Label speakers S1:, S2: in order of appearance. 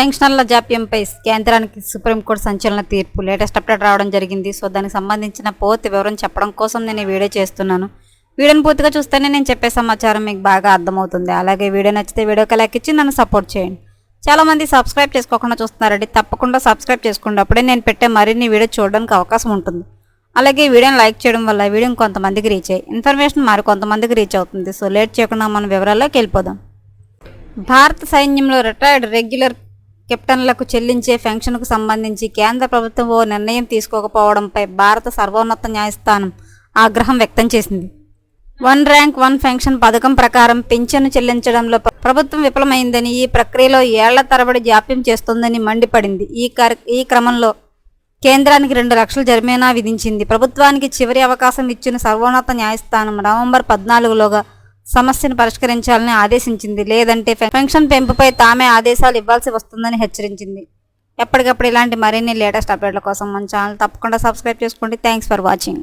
S1: పెన్షనర్ల జాప్యంపై కేంద్రానికి సుప్రీంకోర్టు సంచలన తీర్పు. లేటెస్ట్ అప్డేట్ రావడం జరిగింది. సో దానికి సంబంధించిన పూర్తి వివరం చెప్పడం కోసం నేను వీడియో చేస్తున్నాను. వీడియోని పూర్తిగా చూస్తేనే నేను చెప్పే సమాచారం మీకు బాగా అర్థమవుతుంది. అలాగే వీడియో నచ్చితే వీడియోకి లైక్ ఇచ్చి నన్ను సపోర్ట్ చేయండి. చాలా మంది సబ్స్క్రైబ్ చేసుకోకుండా చూస్తున్నారండి. తప్పకుండా సబ్స్క్రైబ్ చేసుకోండి అప్పుడే నేను పెట్టే మరిన్ని వీడియో చూడడానికి అవకాశం ఉంటుంది. అలాగే వీడియోని లైక్ చేయడం వల్ల వీడియో కొంతమందికి రీచ్ అయ్యి ఇన్ఫర్మేషన్ మరి కొంతమందికి రీచ్ అవుతుంది. సో లేట్ చేయకుండా మన వివరాల్లోకి వెళ్ళిపోదాం. భారత సైన్యంలో రిటైర్డ్ రెగ్యులర్ కెప్టెన్లకు చెల్లించే పెన్షన్కు సంబంధించి కేంద్ర ప్రభుత్వం ఓ నిర్ణయం తీసుకోకపోవడంపై భారత సర్వోన్నత న్యాయస్థానం ఆగ్రహం వ్యక్తం చేసింది. వన్ ర్యాంక్ వన్ పెన్షన్ పథకం ప్రకారం పింఛను చెల్లించడంలో ప్రభుత్వం విఫలమైందని ఈ ప్రక్రియలో ఏళ్ళ తరబడి జాప్యం చేస్తోందని మండిపడింది. ఈ ఈ క్రమంలో కేంద్రానికి రెండు లక్షల జరిమానా విధించింది. ప్రభుత్వానికి చివరి అవకాశం ఇచ్చిన సర్వోన్నత న్యాయస్థానం నవంబర్ పద్నాలుగులోగా సమస్యను పరిష్కరించాలని ఆదేశించింది. లేదంటే పెన్షన్ పెంపుపై తామే ఆదేశాలు ఇవ్వాల్సి వస్తుందని హెచ్చరించింది. ఎప్పటికప్పుడు ఇలాంటి మరిన్ని లేటెస్ట్ అప్డేట్ల కోసం మన ఛానల్ తప్పకుండా సబ్స్క్రైబ్ చేసుకోండి. Thanks for watching.